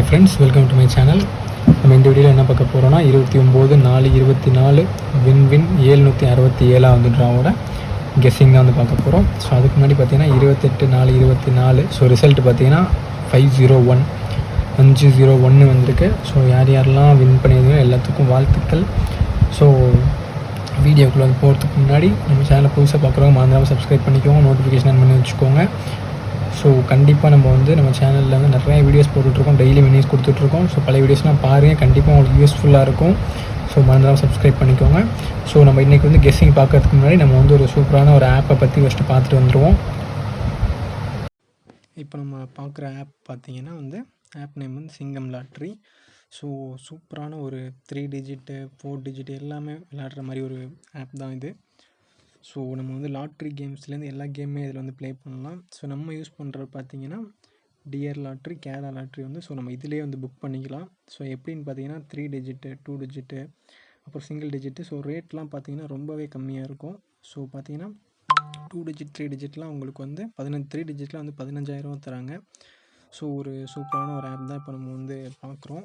Hi friends welcome to my channel நம்ம இந்த வீடியோவில் என்ன பார்க்க போகிறோம்னா இருபத்தி ஒம்பது நாலு இருபத்தி நாலு வின் வின் ஏழ்நூற்றி அறுபத்தி ஏழாக வந்து ட்ராவோட கெஸ்ஸிங் தான் வந்து பார்க்க போகிறோம் ஸோ அதுக்கு முன்னாடி பார்த்தீங்கன்னா இருபத்தெட்டு நாலு இருபத்தி நாலு ஸோ ரிசல்ட் பார்த்தீங்கன்னா ஃபைவ் ஜீரோ ஒன் அஞ்சு ஜீரோ ஒன்று வந்திருக்கு. ஸோ யார் யாரெல்லாம் வின் பண்ணியிருந்தீங்களோ எல்லாத்துக்கும் வாழ்த்துக்கள். ஸோ வீடியோக்குள்ளே வந்து போகிறதுக்கு முன்னாடி நம்ம சேனலை புதுசாக பார்க்குறவங்க மறந்துடாமல் சப்ஸ்கிரைப் பண்ணிக்கோங்க நோட்டிஃபிகேஷன் ஆன் பண்ணி வச்சுக்கோங்க. ஸோ கண்டிப்பாக நம்ம வந்து நம்ம சேனலில் வந்து நிறைய வீடியோஸ் போட்டுட்ருக்கோம். டெய்லி மினிஸ் கொடுத்துட்ருக்கோம். ஸோ பழைய வீடியோஸ்லாம் பாருங்கள் கண்டிப்பாக உங்களுக்கு யூஸ்ஃபுல்லாக இருக்கும். ஸோ மறந்துடாமல் சப்ஸ்கிரைப் பண்ணிக்கோங்க. ஸோ நம்ம இன்றைக்கி வந்து கெஸ்ஸிங் பார்க்கறதுக்கு முன்னாடி நம்ம வந்து ஒரு சூப்பரான ஒரு ஆப்பை பற்றி ஃபஸ்ட்டு பார்த்துட்டு வந்துடுவோம் இப்போ நம்ம பார்க்குற ஆப் பார்த்தீங்கன்னா வந்து ஆப் நேம் வந்து சிங்கம் லாட்ரி. ஸோ சூப்பரான ஒரு த்ரீ டிஜிட்டு ஃபோர் டிஜிட் எல்லாமே விளாட்ற மாதிரி ஒரு ஆப் தான் இது. ஸோ நம்ம வந்து லாட்ரி கேம்ஸ்லேருந்து எல்லா கேமுமே இதில் வந்து ப்ளே பண்ணலாம். ஸோ நம்ம யூஸ் பண்ணுறது பார்த்தீங்கன்னா டிஆர் லாட்ரி கேரா லாட்ரி வந்து ஸோ நம்ம இதிலே வந்து புக் பண்ணிக்கலாம். ஸோ எப்படின்னு பார்த்தீங்கன்னா த்ரீ டிஜிட்டு டூ டிஜிட்டு அப்புறம் சிங்கிள் டிஜிட்டு ஸோ ரேட்லாம் பார்த்தீங்கன்னா ரொம்பவே கம்மியாக இருக்கும். ஸோ பார்த்தீங்கன்னா டூ டிஜிட் த்ரீ டிஜிட்லாம் உங்களுக்கு வந்து பதினஞ்சு த்ரீ டிஜிட்டில் வந்து பதினஞ்சாயிரம் தராங்க. ஸோ ஒரு சூப்பரான ஒரு ஆப் தான் இப்போ நம்ம வந்து பார்க்குறோம்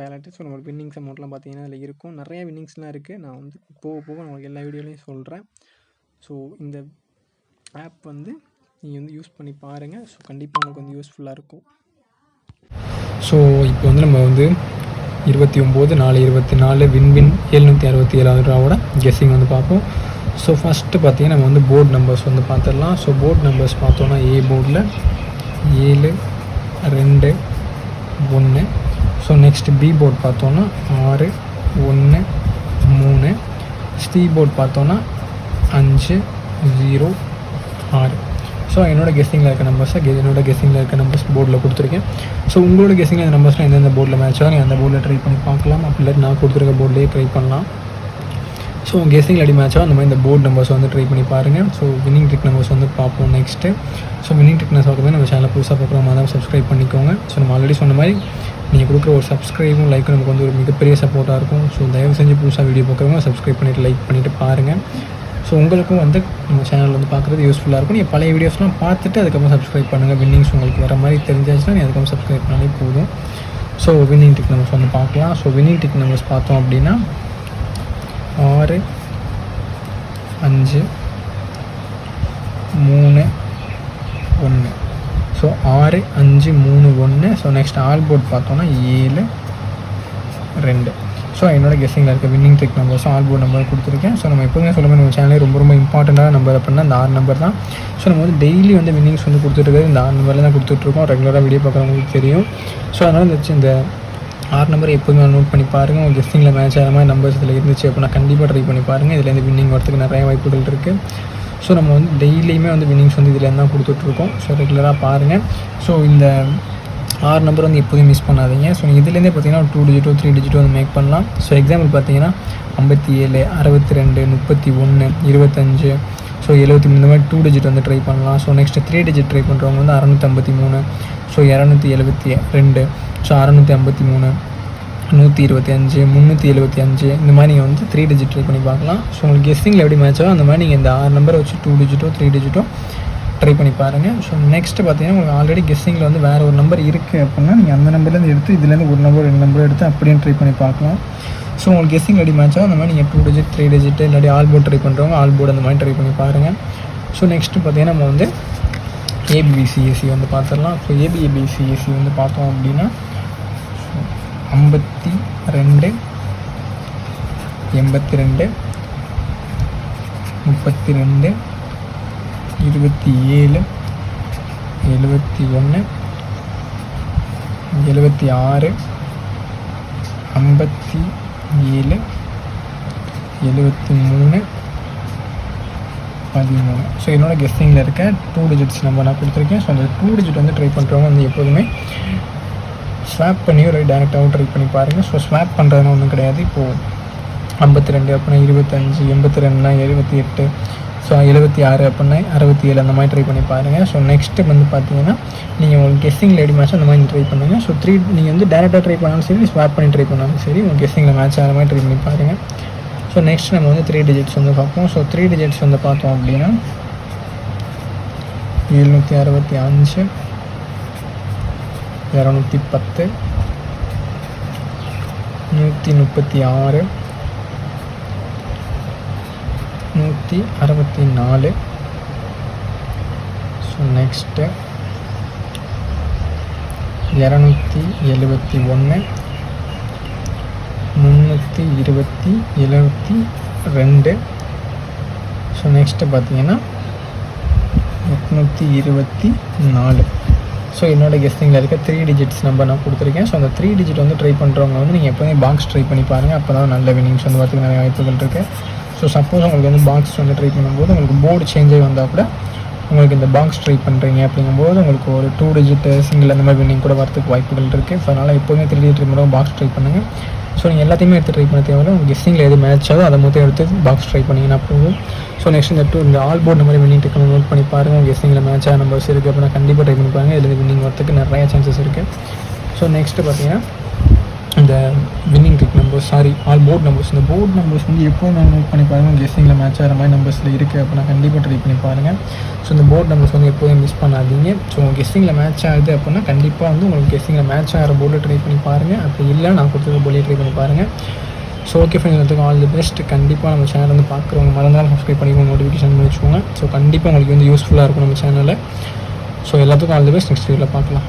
வேலட்டு ஸோ நம்மளோட வின்னிங்ஸ் அமௌண்ட்லாம் பார்த்தீங்கன்னா அதில் இருக்கும். நிறைய வின்னிங்ஸ்லாம் இருக்குது நான் வந்து போக போக நம்மளுக்கு உங்களுக்கு எல்லா வீடியோலையும் சொல்கிறேன் ஸோ இந்த ஆப் வந்து நீங்கள் வந்து யூஸ் பண்ணி பாருங்கள் ஸோ கண்டிப்பாக உங்களுக்கு வந்து யூஸ்ஃபுல்லாக இருக்கும். ஸோ இப்போ வந்து நம்ம வந்து இருபத்தி ஒம்பது நாலு இருபத்தி நாலு வின்வின் எழுநூற்றி அறுபத்தி ஏழாவது ரூபாவோட கெஸ்ஸிங் வந்து பார்ப்போம். ஸோ ஃபஸ்ட்டு பார்த்தீங்கன்னா நம்ம வந்து போர்டு நம்பர்ஸ் வந்து பார்த்துடலாம் ஸோ போர்டு நம்பர்ஸ் பார்த்தோன்னா ஏ போர்டில் ஏழு ரெண்டு ஒன்று ஸோ நெக்ஸ்ட் பி போர்ட் பார்த்தோன்னா ஆறு ஒன்று மூணு. சி போர்ட் பார்த்தோன்னா அஞ்சு ஜீரோ ஆறு. ஸோ என்னோடய கெஸ்ஸிங்கில் இருக்க நம்பர்ஸை என்னோடய கெஸ்ஸிங்கில் இருக்க நம்பர்ஸ் போர்டில் கொடுத்துருக்கேன். ஸோ உங்களோட கெஸ்ஸிங்கில் அந்த நம்பர்ஸ்லாம் எந்தெந்த போர்டில் மேட்ச் ஆகும் நீங்கள் அந்த போர்டில் ட்ரை பண்ணி பார்க்கலாம். அப்படி இல்லை நான் கொடுத்துருக்க போர்டிலே ட்ரை பண்ணலாம். ஸோ கெஸ்ஸிங் அடி மேட்சாக அந்த மாதிரி இந்த போர்டு நம்பர்ஸ் வந்து ட்ரை பண்ணி பாருங்கள் ஸோ வின்னிங் ட்ரிக் நம்பர்ஸ் வந்து பார்ப்போம் next so winning trick numbers நம்ம சேனல் புதுசாக பார்க்குறோம் தான் சப்ஸ்கிரைப் பண்ணிக்கோங்க. ஸோ நம்ம ஆல்ரெடி சொன்ன மாதிரி நீங்கள் கொடுக்குற ஒரு சப்ஸ்கிரைபும் லைக்கும் நமக்கு வந்து ஒரு மிகப்பெரிய சப்போர்ட்டாக இருக்கும். ஸோ தயவு செஞ்சு புதுசாக வீடியோ பார்க்குறவங்க சப்ஸ்கிரைப் பண்ணிவிட்டு லைக் பண்ணிவிட்டு பாருங்கள் ஸோ உங்களுக்கும் வந்து நம்ம சேனல் வந்து பார்க்குறது யூஸ்ஃபுல்லாக இருக்கும். நீங்கள் பழைய வீடியோஸ்லாம் பார்த்துட்டு அதுக்கப்புறம் சப்ஸ்கிரைப் பண்ணுங்கள் வின்னிங்ஸ் உங்களுக்கு வர மாதிரி தெரிஞ்சாச்சுன்னா நீங்கள் அதுக்கப்புறம் சப்ஸ்கிரைப் பண்ணாலே போதும். ஸோ வின்னிங் டிக் நம்பர்ஸ் வந்து பார்க்கலாம். ஸோ வின்னிங் டிக் நம்பர்ஸ் பார்த்தோம் அப்படின்னா ஆறு அஞ்சு மூணு ஒன்று. ஸோ ஆறு அஞ்சு மூணு ஒன்று ஸோ நெக்ஸ்ட் ஆல் போர்ட் பார்த்தோன்னா ஏழு ரெண்டு. ஸோ என்னோட கெஸ்ஸிங்கில் இருக்க வின்னிங் ட்ரிக் நம்பர்ஸும் ஆல் போர்ட் நம்பர் கொடுத்துருக்கேன். ஸோ நம்ம எப்போதுமே சொல்லுங்கள் நம்ம சேனலே ரொம்ப ரொம்ப இம்பார்ட்டண்ட்டான நம்பர் அப்படின்னா இந்த ஆறு நம்பர் தான். ஸோ நம்ம வந்து டெய்லி வந்து வின்னிங்ஸ் வந்து கொடுத்துட்டு இந்த ஆறு நம்பரில் தான் கொடுத்துட்ருக்கோம். ரெகுலராக வீடியோ பார்க்குறவங்களுக்கு தெரியும். ஸோ அதனால் இந்த இந்த ஆறு நம்பர் எப்போதுமே நோட் பண்ணி பாருங்கள் உங்கள் கெஸ்டிங்கில் மேட்ச் ஆகிற மாதிரி நம்பர்ஸ் இதில் இருந்துச்சு அப்படின்னா கண்டிப்பாக ட்ரை பண்ணி பாருங்கள் இதில் இந்த வின்னிங் வரத்துக்கு நிறைய வாய்ப்புகள் இருக்குது ஸோ நம்ம வந்து டெய்லியுமே வந்து வின்னிங்ஸ் வந்து இதில் தான் கொடுத்துட்ருக்கோம். ஸோ ரெகுலராக பாருங்கள் ஸோ இந்த ஆறு நம்பர் வந்து எப்போதும் மிஸ் பண்ணாதீங்க. ஸோ இதுலேருந்தே பார்த்தீங்கன்னா டூ டிஜிட்டோ த்ரீ டிஜிட்டோ வந்து மேக் பண்ணலாம். ஸோ எக்ஸாம்பிள் பார்த்தீங்கன்னா ஐம்பத்தி ஏழு அறுபத்தி ரெண்டு முப்பத்தி ஒன்று இருபத்தஞ்சு ஸோ எழுபத்தி மூணு இந்த மாதிரி டூ டிஜிட் வந்து ட்ரை பண்ணலாம். So next three digit try பண்ணுறவங்க வந்து அறநூற்றி ஐம்பத்தி மூணு ஸோ இரநூத்தி எழுபத்தி ரெண்டு. ஸோ அறநூற்றி ஐம்பத்தி மூணு நூற்றி இருபத்தி அஞ்சு முந்நூற்றி எழுபத்தி அஞ்சு இந்த மாதிரி நீங்கள் வந்து த்ரீ டிஜிட் ட்ரை பண்ணி பார்க்கலாம். ஸோ உங்களுக்கு கெஸ்ஸிங்கில் எப்படி மேட்ச் ஆகும் அந்த மாதிரி நீங்கள் இந்த ஆறு நம்பரை வச்சு டூ டிஜிட்டோ த்ரீ டிஜிட்டோ ட்ரை பண்ணி பாருங்கள் ஸோ நெக்ஸ்ட் பார்த்தீங்கன்னா உங்களுக்கு ஆல்ரெடி கெஸ்ஸிங்கில் வந்து வேறு ஒரு நம்பர் இருக்குது அப்படின்னா நீங்கள் அந்த நம்பர்லேருந்து எடுத்து இதுலேருந்து ஒரு நம்பர் ரெண்டு நம்பர் எடுத்து அப்படியே ட்ரை பண்ணி பார்க்கலாம். ஸோ உங்களுக்கு கெஸ்ஸிங் எப்படி மேட்ச் ஆகும் அந்த மாதிரி நீங்கள் டூ டிஜிட் த்ரீ டிஜிட் இல்லாட்டி ஆல் போர்ட் ட்ரை பண்ணுறவங்க ஆல் போர்டு அந்த மாதிரி ட்ரை பண்ணி பாருங்கள் ஸோ நெக்ஸ்ட்டு பார்த்தீங்கன்னா நம்ம வந்து ஏபிபிசிஎஸ்சி வந்து பார்த்துடலாம். ஸோ ஏபிஏபிசிஎஸ்சி வந்து பார்த்தோம் அப்படின்னா ஐம்பத்தி ரெண்டு எண்பத்தி ரெண்டு முப்பத்தி ரெண்டு இருபத்தி ஏழு எழுபத்தி ஒன்று எழுபத்தி ஆறு ஐம்பத்தி ஏழு எழுபத்தி மூணு பதிமூணு. ஸோ என்னோட கெஸ்டிங்கில் இருக்க டூ டிஜிட்ஸ் நம்பர் நான் கொடுத்துருக்கேன். ஸோ அந்த டூ டிஜிட் வந்து ட்ரை பண்ணுறவங்க வந்து எப்போதுமே ஸ்வாப் பண்ணி ஒரு டேரெக்டாகவும் ட்ரை பண்ணி பாருங்கள் ஸோ ஸ்வாப் பண்ணுறதுனா ஒன்றும் கிடையாது. இப்போது ஐம்பத்தி ரெண்டு அப்படின்னா இருபத்தஞ்சி எண்பத்தி ரெண்டுனா எழுபத்தி எட்டு. ஸோ எழுபத்தி ஆறு அப்படின்னா அறுபத்தி ஏழு. அந்த மாதிரி ட்ரை பண்ணி பாருங்கள் ஸோ நெக்ஸ்ட்டு வந்து பார்த்தீங்கன்னா நீங்கள் உங்களுக்கு கெஸ்ஸிங் லேடி மேட்ச் அந்த மாதிரி ட்ரை பண்ணுங்கள் ஸோ த்ரீ நீங்கள் வந்து டேரெக்டாக ட்ரை பண்ணாலும் சரி ஸ்வாப் பண்ணி ட்ரை பண்ணாலும் சரி உங்கள் கெஸ்ஸிங்கில் மேட்ச் ஆகிற மாதிரி ட்ரை பண்ணி பாருங்கள் ஸோ நெக்ஸ்ட் நம்ம வந்து த்ரீ டிஜிட்ஸ் வந்து பார்ப்போம். ஸோ த்ரீ டிஜிட்ஸ் வந்து பார்த்தோம் அப்படின்னா எழுநூற்றி அறுபத்தி அஞ்சு. இரநூத்தி பத்து நூற்றி முப்பத்தி ஆறு நூற்றி அறுபத்தி நாலு. ஸோ நெக்ஸ்ட்டு இரநூத்தி எழுபத்தி ஒன்று முந்நூற்றி இருபத்தி எழுபத்தி ரெண்டு. ஸோ நெக்ஸ்ட்டு பார்த்தீங்கன்னா எட்நூற்றி இருபத்தி நாலு. ஸோ என்னோட கெஸ்டிங்கில் இருக்க த்ரீ டிஜிட்ஸ் நம்பர் நான் கொடுத்துருக்கேன். ஸோ அந்த த்ரீ டிஜிட் வந்து ட்ரை பண்ணுறவங்க வந்து நீங்கள் எப்போதுமே பாக்ஸ் ட்ரை பண்ணி பாருங்கள் அப்போ தான் நல்ல வினிங்ஸ் வந்து பார்த்துக்க நிறைய வாய்ப்புகள் இருக்குது ஸோ சப்போஸ் உங்களுக்கு வந்து பாக்ஸ் வந்து ட்ரை பண்ணும்போது உங்களுக்கு போர்டு சேஞ்ச் ஆகி வந்தால் கூட உங்களுக்கு இந்த பாக்ஸ் ட்ரை பண்ணுறீங்க அப்படிங்கும்போது உங்களுக்கு ஒரு டூ டிஜிட் சிங்கிள் அந்த மாதிரி வின்னிங் கூட வரதுக்கு வாய்ப்புகள் இருக்குது ஸோ அதனால் எப்போதுமே த்ரீ டிஜிட் மட்டும் பாக்ஸ் ட்ரை பண்ணுங்கள் ஸோ நீங்கள் எல்லாத்தையுமே எடுத்து ட்ரை பண்ண தேவையில்ல. உங்கள் கெஸ்ஸிங்கில் எது மேட்ச் ஆகும் அதை மொத்தம் எடுத்து பாக்ஸ் ட்ரை பண்ணிங்கன்னா போதும் ஸோ நெக்ஸ்ட் இந்த டூ இந்த ஆல் போர்ட் மாதிரி வின்னிங் டெக்னாலஜி நோட் பண்ணி பாருங்கள் உங்கள் கெஸ்ஸிங்கில் மேட்ச் ஆக நம்பர்ஸ் இருக்குது அப்படின்னா கண்டிப்பாக ட்ரை பண்ணி பாருங்கள் இதில் வின்னிங் வரதுக்கு நிறைய சான்சஸ் இருக்குது ஸோ நெக்ஸ்ட்டு பார்த்தீங்கன்னா numbers sorry all board numbers இந்த போர்ட் நம்பர்ஸ் வந்து எப்போ நான் நோட் பண்ணி பாருங்கள் கெஸ்ஸிங்கில் மேட்ச் ஆகிற மாதிரி நம்பர்ஸில் இருக்குது அப்படின்னா கண்டிப்பாக ட்ரை பண்ணி பாருங்கள் ஸோ இந்த போர்ட் நம்பர்ஸ் வந்து எப்போதும் மிஸ் பண்ணாதீங்க. ஸோ உங்கள் கெஸ்ஸிங்கில் மேட்ச் ஆகுது அப்படின்னா கண்டிப்பாக வந்து உங்களுக்கு கெஸ்ஸிங்கில் மேட்ச் ஆகிற போர்டில் ட்ரை பண்ணி பாருங்கள் அப்படி இல்லை நான் கொடுத்துருக்க போர்டில் ட்ரை பண்ணி பாருங்கள் so okay friends all the best கண்டிப்பாக நம்ம சேனல் வந்து பார்க்குறவங்க மறந்தாலும் சப்ஸ்கிரைப் பண்ணிக்கோங்க. நோட்டிஃபிகேஷன் பண்ணி வச்சுக்கோங்க. ஸோ கண்டிப்பாக உங்களுக்கு வந்து யூஸ்ஃபுல்லாக இருக்கும் நம்ம சேனலில் ஸோ எல்லாத்துக்கும் ஆல் தி பெஸ்ட் நெக்ஸ்ட் வீடியோவில் பார்க்கலாம்.